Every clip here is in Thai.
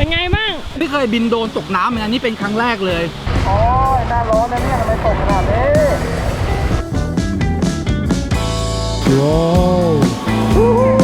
เป็นไงบ้าง ไม่เคยบินโดรนตกน้ำเลยนะนี่เป็นครั้งแรกเลย โอ้ยหน้าร้อนนะเนี่ยทำไมตกขนาดนี้ ว้าว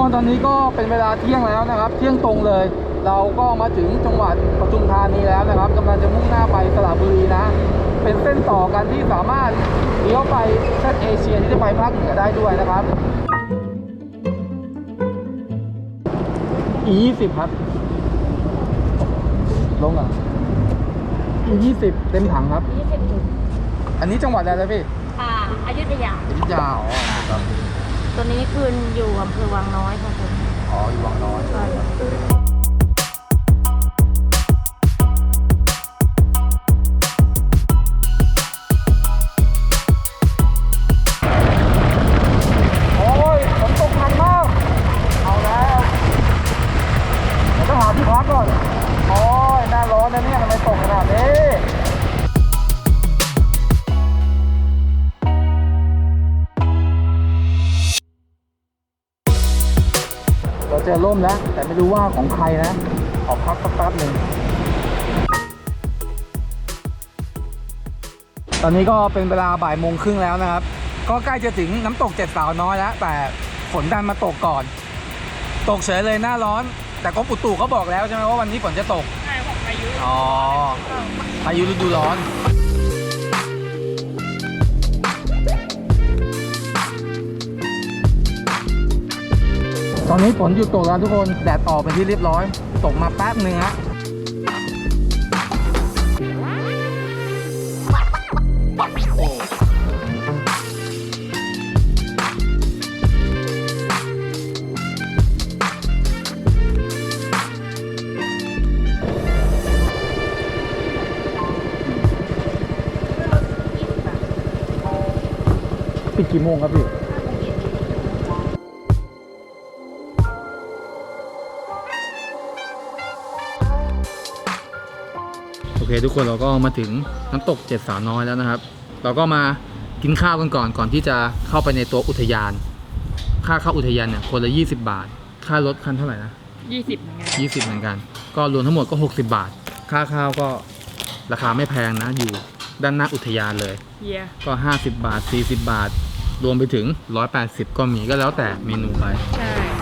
คนตอนนี้ก็เป็นเวลาเที่ยงแล้วนะครับ เที่ยงตรงเลย เราก็มาถึงจังหวัดปทุมธานีแล้วนะครับกำลังจะมุ่งหน้าไปสระบุรีนะ เป็นเส้นต่อกันที่สามารถเลี้ยวไปเส้นเอเชียที่จะไปภาคเหนือได้ด้วยนะครับ E ยี่สิบครับ ลงอะ E ยี่สิบเต็มถังครับ20จุดอันนี้จังหวัดอะไรนะพี่อ่าอยุธยา อยุธยาอ๋อครับ ตัวนี้คืนอยู่อำเภอวังน้อยค่ะผมอ๋ออยู่วังน้อยใช่ เราเจอร่มแล้ว แต่ไม่รู้ว่าของใครนะขอพักสักแป๊บหนึ่งตอนนี้ก็เป็นเวลาบ่ายโมงครึ่งแล้วนะครับ ก็ใกล้จะถึงน้ำตกเจ็ดสาวน้อยแล้ว แต่ฝนดันมาตกก่อน ตกเฉยเลยหน้าร้อน แต่กรมอุตุเขาบอกแล้วใช่ไหมว่าวันนี้ฝนจะตกใช่บอกพายุอ๋อพายุฤดูร้อน ตอนนี้ฝนหยุดตกแล้วทุกคนแดดออกเป็นที่เรียบร้อย ตกมาแป๊บหนึ่งฮะปิดกี่โมงครับพี่ เคทุกคนเราก็มาถึงน้ำตกเจ็ดสาวน้อยแล้วนะครับ เราก็มากินข้าวกันก่อนก่อนที่จะเข้าไปในตัวอุทยาน ค่าเข้าอุทยานเนี่ยคนละ 20 บาท ค่ารถคันเท่าไหร่นะ20เหมือนกัน20 เหมือนกัน ก็รวมทั้งหมดก็ 60 บาท ค่าข้าวก็ราคาไม่แพงนะอยู่ด้านหน้าอุทยานเลยเยียก็ 50 บาท 40 บาท รวมไปถึง 180 ก็มีก็แล้วแต่เมนูไปใช่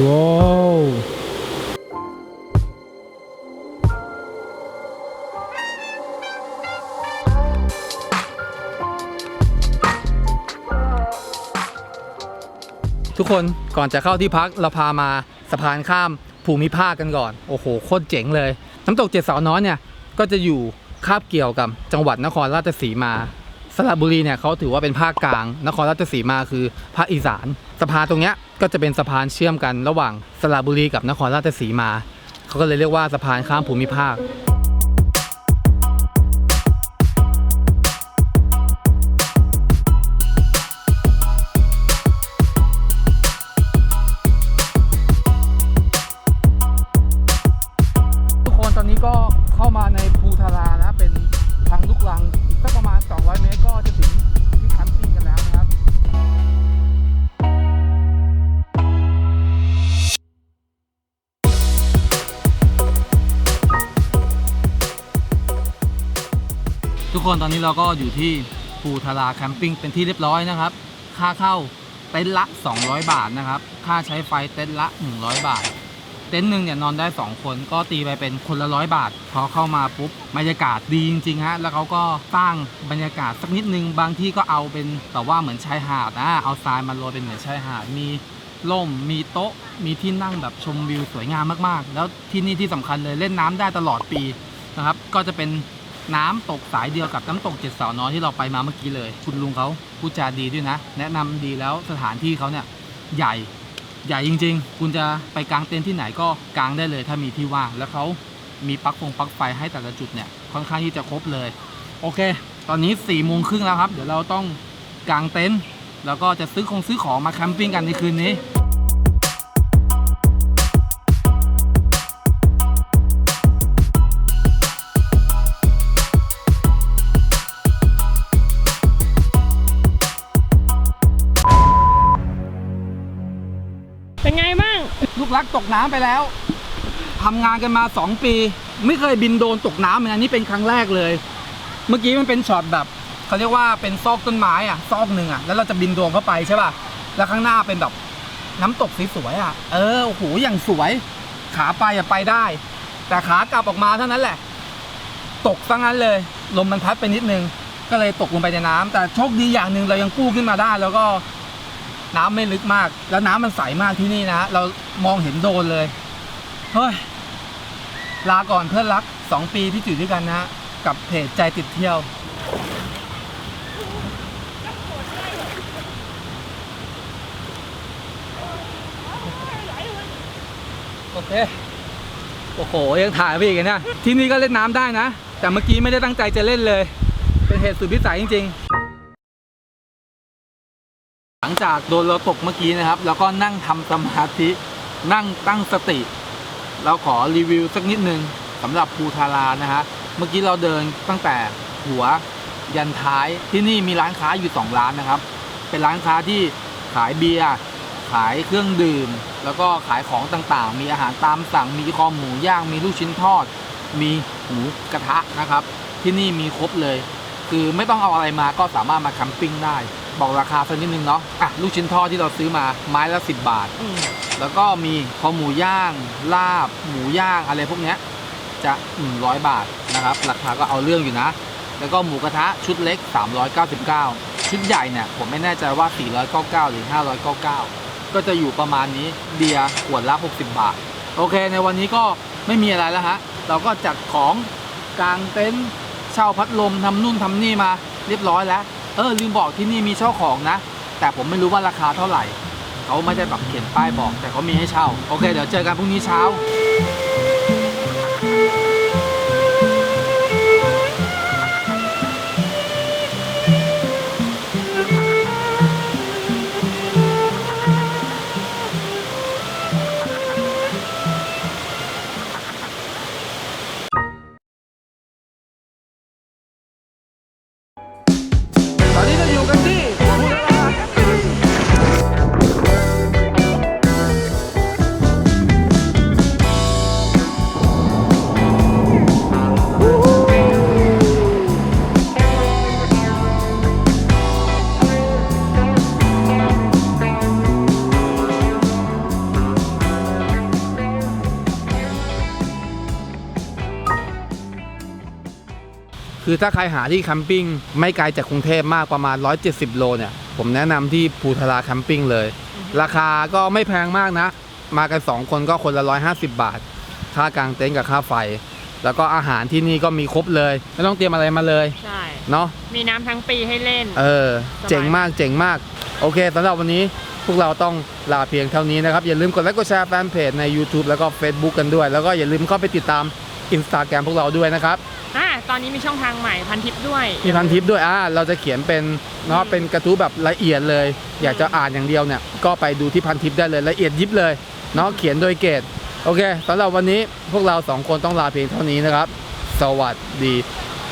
ว้าวทุกคนก่อนจะเข้าที่พักเราพามาสะพานข้ามภูมิภาคกันก่อน โอ้โห โคตรเจ๋งเลย น้ำตกเจ็ดสาวน้อยเนี่ย ก็จะอยู่คาบเกี่ยวกับจังหวัดนครราชสีมาสระบุรีเนี่ยเขาถือว่าเป็นภาคกลาง นครราชสีมาคือภาคอีสานสะพานตรงเนี้ย ก็จะเป็นสะพานเชื่อมกันระหว่างสระบุรีกับนครราชสีมา เขาก็เลยเรียกว่าสะพานข้ามภูมิภาค ทุกคนตอนนี้เราก็อยู่ที่ภูทาราแคมปิ้งเป็นที่เรียบร้อยนะครับ ค่าเข้าเต็นท์ละ 200 บาทนะครับ ค่าใช้ไฟเต็นท์ละ 100 บาท เต็นท์หนึ่งเนี่ยนอนได้ 2 คนก็ตีไปเป็นคนละร้อยบาท พอเข้ามาปุ๊บบรรยากาศดีจริงๆฮะ แล้วเขาก็สร้างบรรยากาศสักนิดนึง บางที่ก็เอาเป็นแบบว่าเหมือนชายหาดนะ เอาทรายมาโรยเป็นเหมือนชายหาด มีล่ม มีโต๊ะ มีที่นั่งแบบชมวิวสวยงามมากๆ แล้วที่นี่ที่สำคัญเลยเล่นน้ำได้ตลอดปีนะครับ ก็จะเป็น น้ำตกสายเดียวกับน้ำตกเจ็ดสาวน้อยที่เราไปมาเมื่อกี้เลย คุณลุงเขาพูดจาดีด้วยนะ แนะนำดีแล้วสถานที่เขาเนี่ยใหญ่ใหญ่จริง ๆ คุณจะไปกางเต็นท์ที่ไหนก็กางได้เลยถ้ามีที่ว่างแล้วเขามีปลั๊กฟงปลั๊กไฟให้แต่ละจุดเนี่ยค่อนข้างที่จะครบเลย โอเค ตอนนี้4ี่โมงครึ่งแล้วครับ เดี๋ยวเราต้องกางเต็นท์แล้วก็จะซื้อคงซื้อของมาแคมปิ้งกันในคืนนี้ เป็นไงบ้าง ลูกรักตกน้ำไปแล้ว ทำงานกันมา 2 ปี ไม่เคยบินโดรนตกน้ำเลยนะนี่เป็นครั้งแรกเลย เมื่อกี้มันเป็นช็อตแบบเขาเรียกว่าเป็นซอกต้นไม้อะซอกหนึ่งอะแล้วเราจะบินโดรนเข้าไปใช่ป่ะ แล้วข้างหน้าเป็นแบบน้ำตกสวยๆอะเออโอ้โหอย่างสวย ขาไปอะไปได้ แต่ขากลับออกมาเท่านั้นแหละ ตกซะงั้นเลย ลมมันพัดไปนิดนึง ก็เลยตกลงไปในน้ำแต่โชคดีอย่างหนึ่งเรายังกู้ขึ้นมาได้ แล้วก็ น้ำไม่ลึกมาก แล้วน้ำมันใสมากที่นี่นะ เรามองเห็นโดนเลย เฮ้ย ลาก่อนเพื่อนรักสองปีที่อยู่ด้วยกันนะ กับเพจใจติดเที่ยว โอเค โอ้โห ยังถ่ายไปอีกนะ ที่นี่ก็เล่นน้ำได้นะ แต่เมื่อกี้ไม่ได้ตั้งใจจะเล่นเลย เป็นเหตุสุดวิสัยจริง ๆ หลังจากโดนเราตกเมื่อกี้นะครับ แล้วก็นั่งทำสมาธินั่งตั้งสติ เราขอรีวิวสักนิดนึงสำหรับภูทารานะฮะเมื่อกี้เราเดินตั้งแต่หัวยันท้ายที่นี่มีร้านค้าอยู่ 2 ร้านนะครับ เป็นร้านค้าที่ขายเบียร์ขายเครื่องดื่ม แล้วก็ขายของต่างๆ มีอาหารตามสั่งมีคอหมูย่างมีลูกชิ้นทอด มีหมูกระทะนะครับ ที่นี่มีครบเลย คือไม่ต้องเอาอะไรมาก็สามารถมาแคมปิ้งได้ บอกราคาสักนิดนึงเนาะอะลูกชิ้นทอดที่เราซื้อมาไม้ละ 10 บาท อืมแล้วก็มีคอหมูย่าง ลาบ หมูย่างอะไรพวกเนี้ยจะ100 บาทนะครับ ราคาก็เอาเรื่องอยู่นะ แล้วก็หมูกระทะชุดเล็ก 399 ชุดใหญ่เนี่ยผมไม่แน่ใจว่า 499 หรือ 599 ก็จะอยู่ประมาณนี้เบียร์ขวดละ 60 บาท โอเค ในวันนี้ก็ไม่มีอะไรแล้วฮะ เราก็จัดของกางเต็นท์เช่าพัดลมทำนู่นทำนี่มาเรียบร้อยแล้ว เออลืมบอกที่นี่มีเช่าของนะ แต่ผมไม่รู้ว่าราคาเท่าไหร่ เขาไม่ได้แบบเขียนป้ายบอก แต่เขามีให้เช่า โอเค เดี๋ยวเจอกันพรุ่งนี้เช้า คือถ้าใครหาที่แคมปิ้งไม่ไกลจากกรุงเทพมากประมาณ 170 โลเนี่ย ผมแนะนำที่ภูทะลาแคมปิ้งเลย ราคาก็ไม่แพงมากนะ มากัน 2 คนก็คนละ 150 บาท ค่ากางเต็นท์กับค่าไฟ แล้วก็อาหารที่นี่ก็มีครบเลย ไม่ต้องเตรียมอะไรมาเลย ใช่ เนาะ มีน้ำทั้งปีให้เล่น เออ เจ๋งมาก เจ๋งมาก โอเคสำหรับวันนี้พวกเราต้องลาเพียงเท่านี้นะครับ อย่าลืมกดไลค์กดแชร์แฟนเพจใน YouTube แล้วก็ Facebook กันด้วย แล้วก็อย่าลืมเข้าไปติดตาม Instagram พวกเราด้วยนะครับอ่า ตอนนี้มีช่องทางใหม่พันทิปด้วยมีพันทิปด้วยอ่าเราจะเขียนเป็นเนาะเป็นกระทู้แบบละเอียดเลย อยากจะอ่านอย่างเดียวเนี่ยก็ไปดูที่พันทิปได้เลยละเอียดยิบเลยเนาะเขียนโดยเกรดโอเคสำหรับวันนี้พวกเราสองคนต้องลาเพียงเท่านี้นะครับ สวัสดี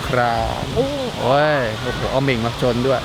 ครับโอ้โอ้ยโอ้โหเอาเหม่งมาชนด้วย